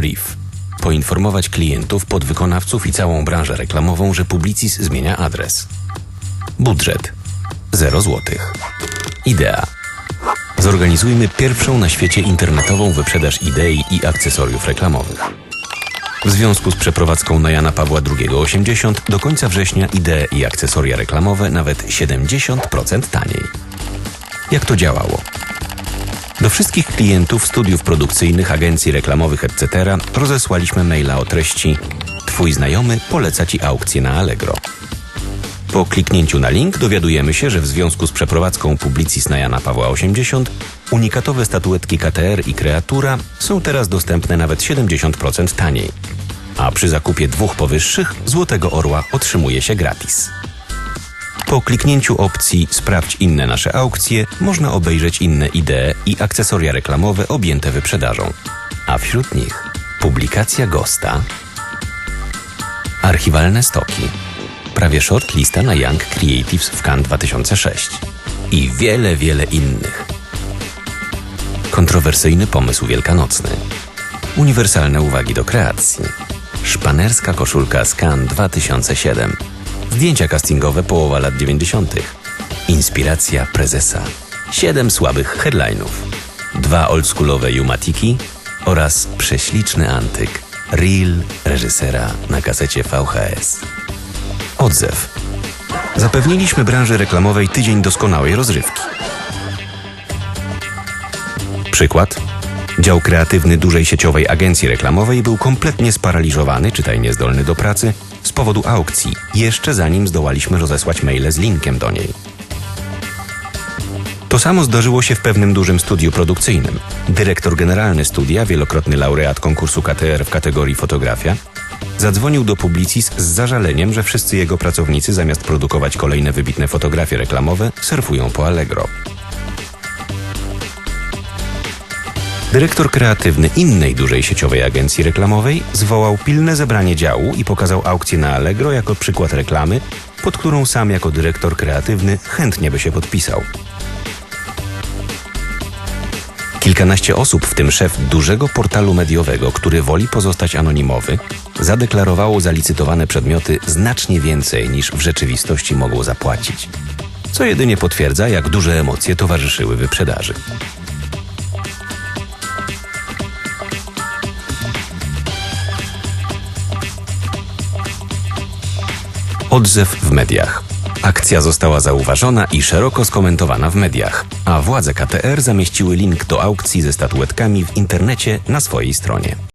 brief. Poinformować klientów, podwykonawców i całą branżę reklamową, że Publicis zmienia adres. Budżet 0 zł. Idea. Zorganizujmy pierwszą na świecie internetową wyprzedaż idei i akcesoriów reklamowych. W związku z przeprowadzką na Jana Pawła II 80 do końca września idee i akcesoria reklamowe nawet 70% taniej. Jak to działało? Do wszystkich klientów studiów produkcyjnych, agencji reklamowych etc. rozesłaliśmy maila o treści Twój znajomy poleca Ci aukcję na Allegro. Po kliknięciu na link dowiadujemy się, że w związku z przeprowadzką Publicis na Jana Pawła 80 unikatowe statuetki KTR i Kreatura są teraz dostępne nawet 70% taniej. A przy zakupie dwóch powyższych Złotego Orła otrzymuje się gratis. Po kliknięciu opcji Sprawdź inne nasze aukcje można obejrzeć inne idee i akcesoria reklamowe objęte wyprzedażą. A wśród nich publikacja Gosta, archiwalne stoki, prawie short lista na Young Creatives w Cannes 2006 i wiele, wiele innych. Kontrowersyjny pomysł wielkanocny. Uniwersalne uwagi do kreacji. Szpanerska koszulka Cannes 2007. Zdjęcia castingowe połowa lat 90. Inspiracja prezesa. Siedem słabych headline'ów. Dwa oldschoolowe Jumatiki oraz prześliczny antyk. Reel reżysera na kasecie VHS. Odzew. Zapewniliśmy branży reklamowej tydzień doskonałej rozrywki. Przykład. Dział kreatywny dużej sieciowej agencji reklamowej był kompletnie sparaliżowany, czytaj niezdolny do pracy, z powodu aukcji, jeszcze zanim zdołaliśmy rozesłać maile z linkiem do niej. To samo zdarzyło się w pewnym dużym studiu produkcyjnym. Dyrektor generalny studia, wielokrotny laureat konkursu KTR w kategorii fotografia, zadzwonił do Publicis z zażaleniem, że wszyscy jego pracownicy zamiast produkować kolejne wybitne fotografie reklamowe, surfują po Allegro. Dyrektor kreatywny innej dużej sieciowej agencji reklamowej zwołał pilne zebranie działu i pokazał aukcję na Allegro jako przykład reklamy, pod którą sam jako dyrektor kreatywny chętnie by się podpisał. Kilkanaście osób, w tym szef dużego portalu mediowego, który woli pozostać anonimowy, zadeklarowało za licytowane przedmioty znacznie więcej niż w rzeczywistości mogło zapłacić. Co jedynie potwierdza, jak duże emocje towarzyszyły wyprzedaży. Odzew w mediach. Akcja została zauważona i szeroko skomentowana w mediach, a władze KTR zamieściły link do aukcji ze statuetkami w internecie na swojej stronie.